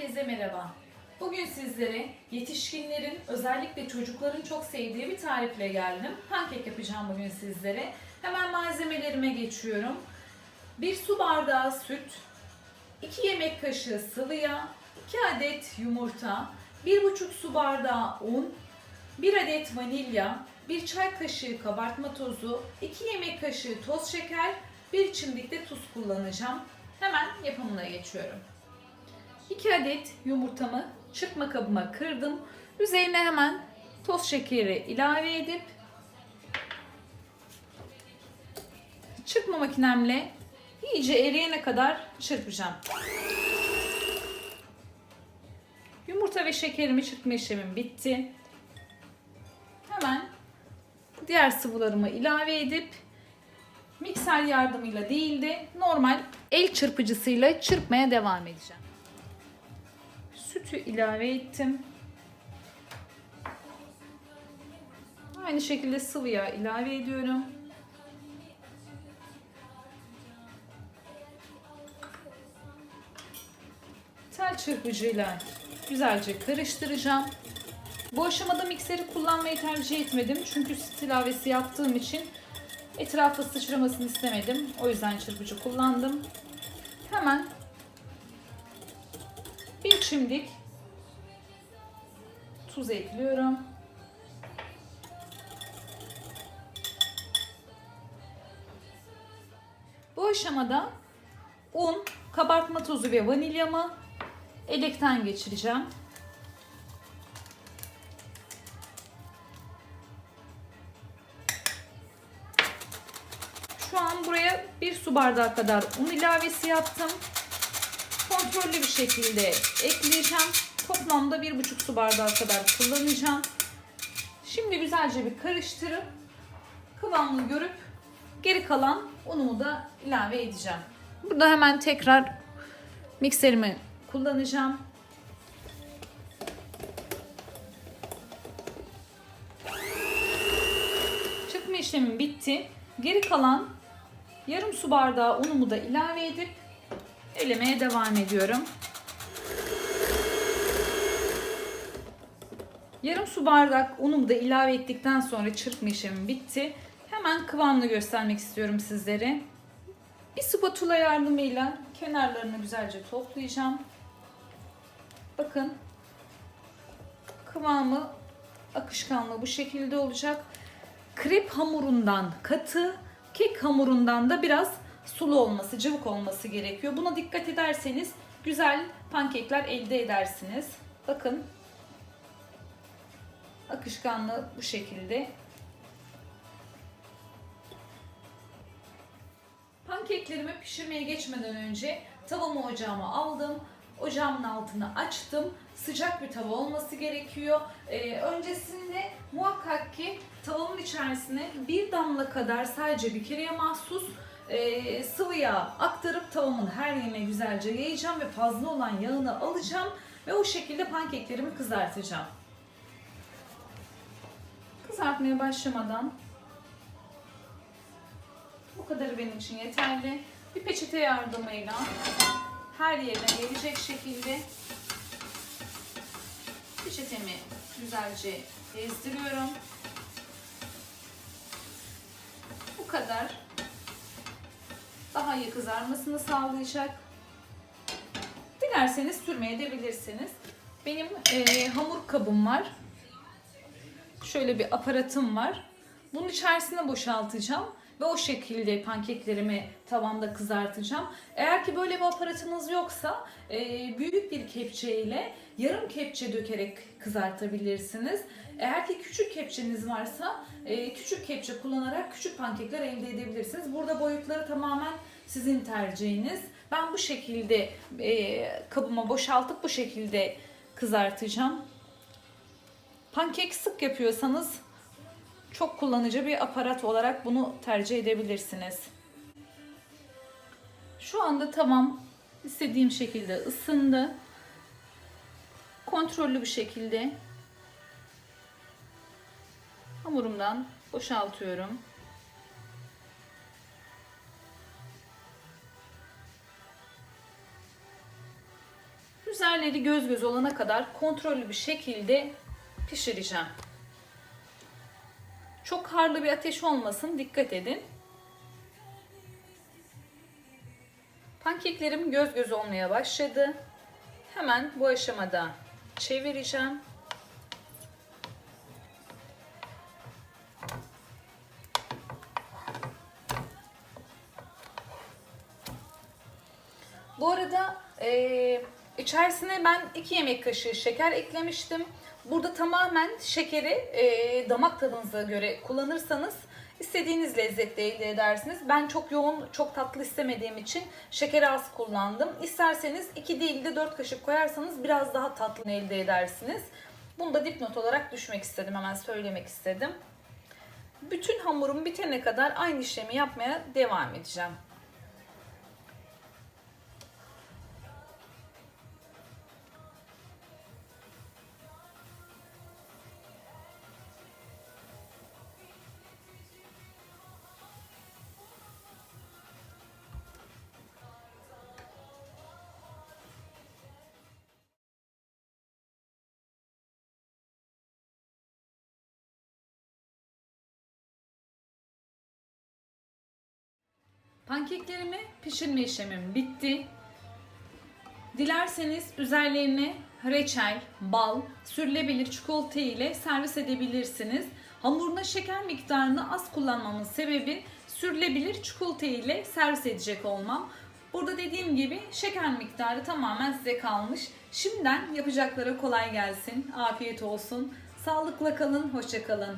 Herkese merhaba. Bugün sizlere yetişkinlerin özellikle çocukların çok sevdiği bir tarifle geldim. Pankek yapacağım bugün sizlere. Hemen malzemelerime geçiyorum. 1 su bardağı süt, 2 yemek kaşığı sıvı yağ, 2 adet yumurta, 1,5 su bardağı un, 1 adet vanilya, 1 çay kaşığı kabartma tozu, 2 yemek kaşığı toz şeker, 1 çimdik de tuz kullanacağım. Hemen yapımına geçiyorum. 2 adet yumurtamı çırpma kabıma kırdım. Üzerine hemen toz şekeri ilave edip çırpma makinemle iyice eriyene kadar çırpacağım. Yumurta ve şekerimi çırpma işlemim bitti. Hemen diğer sıvılarımı ilave edip mikser yardımıyla değil de normal el çırpıcısıyla çırpmaya devam edeceğim. Sütü ilave ettim. Aynı şekilde sıvı yağ ilave ediyorum. Tel çırpıcıyla güzelce karıştıracağım. Bu aşamada mikseri kullanmayı tercih etmedim. Çünkü süt ilavesi yaptığım için etrafa sıçramasını istemedim. O yüzden çırpıcı kullandım. Hemen bir çimdik tuz ekliyorum. Bu aşamada un, kabartma tozu ve vanilyamı elekten geçireceğim. Şu an buraya bir su bardağı kadar un ilavesi yaptım. Kontrollü bir şekilde ekleyeceğim. Toplamda bir buçuk su bardağı kadar kullanacağım. Şimdi güzelce bir karıştırıp kıvamını görüp geri kalan unumu da ilave edeceğim. Burada hemen tekrar mikserimi kullanacağım. Çırpma işlemim bitti. Geri kalan yarım su bardağı unumu da ilave edip elemeye devam ediyorum. Yarım su bardak unumu da ilave ettikten sonra çırpma işlemim bitti. Hemen kıvamını göstermek istiyorum sizlere. Bir spatula yardımıyla kenarlarını güzelce toplayacağım. Bakın kıvamı akışkanlığı bu şekilde olacak. Krep hamurundan katı, kek hamurundan da biraz sulu olması, cıvık olması gerekiyor. Buna dikkat ederseniz güzel pankekler elde edersiniz. Bakın akışkanlığı bu şekilde. Pankeklerimi pişirmeye geçmeden önce tavamı ocağıma aldım. Ocağımın altını açtım. Sıcak bir tava olması gerekiyor. Ee, öncesinde muhakkak ki tavamın içerisine bir damla kadar sadece bir kereye mahsus e, sıvı yağ aktarıp tavamın her yerine güzelce yayacağım ve fazla olan yağını alacağım ve o şekilde pankeklerimi kızartacağım. Kızartmaya başlamadan bu kadarı benim için yeterli. Bir peçete yardımıyla her yerine gelecek şekilde peçetemi güzelce gezdiriyorum. Bu kadar. Daha iyi kızarmasını sağlayacak. Dilerseniz sürmeye edebilirsiniz. Benim e, hamur kabım var. Şöyle bir aparatım var. Bunun içerisine boşaltacağım ve o şekilde pankeklerimi tavanda kızartacağım. Eğer ki böyle bir aparatınız yoksa e, büyük bir kepçe ile yarım kepçe dökerek kızartabilirsiniz. Eğer ki küçük kepçeniz varsa e, küçük kepçe kullanarak küçük pankekler elde edebilirsiniz. Burada boyutları tamamen sizin tercihiniz. Ben bu şekilde e, kabıma boşaltıp bu şekilde kızartacağım. Pankek sık yapıyorsanız çok kullanıcı bir aparat olarak bunu tercih edebilirsiniz. Şu anda tamam istediğim şekilde ısındı. Kontrollü bir şekilde hamurumdan boşaltıyorum. Üzerleri göz göz olana kadar kontrollü bir şekilde pişireceğim. Çok harlı bir ateş olmasın dikkat edin. Pankeklerim göz göz olmaya başladı. Hemen bu aşamada çevireceğim. Bu arada eee, içerisine ben 2 yemek kaşığı şeker eklemiştim. Burada tamamen şekeri eee, damak tadınıza göre kullanırsanız istediğiniz lezzette elde edersiniz. Ben çok yoğun, çok tatlı istemediğim için şekeri az kullandım. İsterseniz 2 değil de 4 kaşık koyarsanız biraz daha tatlı elde edersiniz. Bunu da dipnot olarak düşmek istedim. Hemen söylemek istedim. Bütün hamurum bitene kadar aynı işlemi yapmaya devam edeceğim. Pankeklerimi pişirme işlemim bitti. Dilerseniz üzerlerine reçel, bal, sürülebilir çikolata ile servis edebilirsiniz. Hamuruna şeker miktarını az kullanmamın sebebi sürülebilir çikolata ile servis edecek olmam. Burada dediğim gibi şeker miktarı tamamen size kalmış. Şimdiden yapacaklara kolay gelsin, afiyet olsun. Sağlıkla kalın, hoşça kalın.